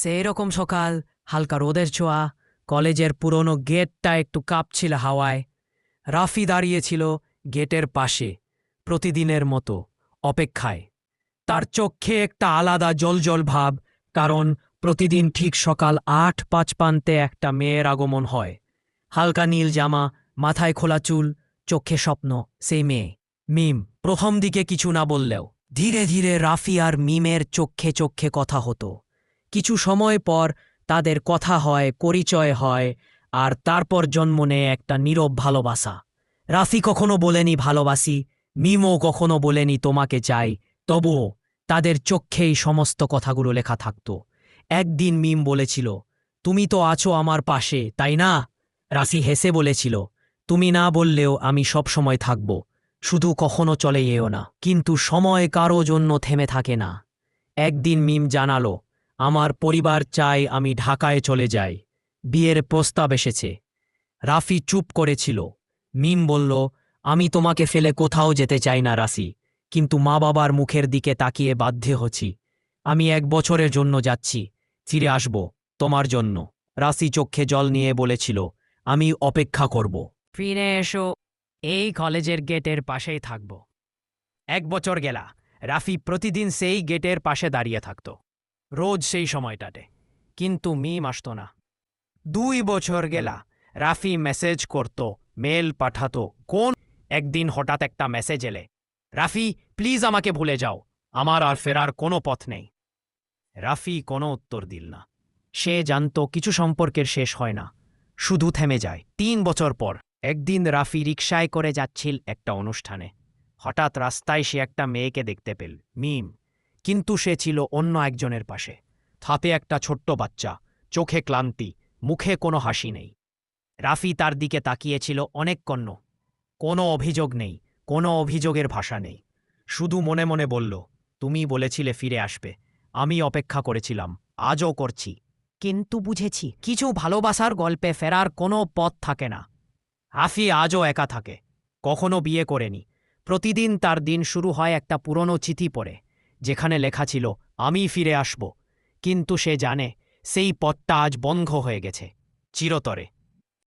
সেই রকম সকাল, হালকা রোদের ছোঁয়া, কলেজের পুরনো গেটটা একটু কাঁপছিল হাওয়ায়। রাফি দাঁড়িয়েছিল গেটের পাশে, প্রতিদিনের মতো, অপেক্ষায়। তার চোখে একটা আলাদা জলজল ভাব, কারণ প্রতিদিন ঠিক সকাল আট পাঁচ পান্তে একটা মেয়ের আগমন হয়। হালকা নীল জামা, মাথায় খোলা চুল, চোখে স্বপ্ন, সেই মেয়ে। মিম, প্রথম দিকে কিছু না বললেও, ধীরে ধীরে রাফি আর মিমের চোখে চোখে কথা হতো। কিছু সময় পর তাদের কথা হয়, পরিচয় হয়, আর তারপর জন্ম নেয় একটা নীরব ভালোবাসা। রাফি কখনো বলেনি, ভালোবাসি। মিমও কখনো বলেনি, তোমাকে চাই। তবুও তাদের চক্ষেই সমস্ত কথাগুলো লেখা থাকত। একদিন মিম বলেছিল, তুমি তো আছো আমার পাশে, তাই না? রাফি হেসে বলেছিল, তুমি না বললেও আমি সব সময় থাকব। শুধু কখনো চলে এও না। কিন্তু সময় কারও জন্য থেমে থাকে না। একদিন মিম জানালো আমার পরিবার চায় আমি ঢাকায় চলে যাই। বিয়ের প্রস্তাব এসেছে। রাফি চুপ করেছিল। মিম বলল, আমি তোমাকে ফেলে কোথাও যেতে চাই না রাশি কিন্তু মা বাবার মুখের দিকে তাকিয়ে বাধ্য হচ্ছি। আমি এক বছরের জন্য যাচ্ছি। ফিরে আসব তোমার জন্য। রাশি চোখে জল নিয়ে বলেছিল, আমি অপেক্ষা করব। ফিরে এসো। এই কলেজের গেটের পাশেই থাকব। এক বছর গেলা। রাফি প্রতিদিন সেই গেটের পাশে দাঁড়িয়ে থাকত। রোজ সেই সময়টাতে। কিন্তু মিম আসত না। দুই বছর গেলা, রাফি মেসেজ করত, মেল পাঠাতো, কোন একদিন হঠাৎ একটা মেসেজ এলে, রাফি, প্লিজ আমাকে ভুলে যাও, আমার আর ফেরার কোনো পথ নেই। রাফি কোনো উত্তর দিল না। সে জানত কিছু সম্পর্কের শেষ হয় না, শুধু থেমে যায়। তিন বছর পর, একদিন রাফি রিকশায় করে যাচ্ছিল একটা অনুষ্ঠানে। হঠাৎ রাস্তায় সে একটা মেয়েকে দেখতে পেল, মিম। কিন্তু সে ছিল অন্য একজনের পাশে। হাতে একটা ছোট্ট বাচ্চা, চোখে ক্লান্তি, মুখে কোনো হাসি নেই। রাফি তার দিকে তাকিয়েছিল অনেক কন্ন কোনো অভিযোগ নেই, কোনো অভিযোগের ভাষা নেই। শুধু মনে মনে বলল, তুমি বলেছিলে ফিরে আসবে। আমি অপেক্ষা করেছিলাম, আজও করছি। কিন্তু বুঝেছি, কিছু ভালোবাসার গল্পে ফেরার কোনো পথ থাকে না। রাফি আজও একা থাকে, কখনো বিয়ে করেনি। প্রতিদিন তার দিন শুরু হয় একটা পুরনো চিঠি পড়ে। যেখানে লেখা ছিল, আমি ফিরে আসব। কিন্তু সে জানে, সেই পথটা আজ বন্ধ হয়ে গেছে, চিরতরে।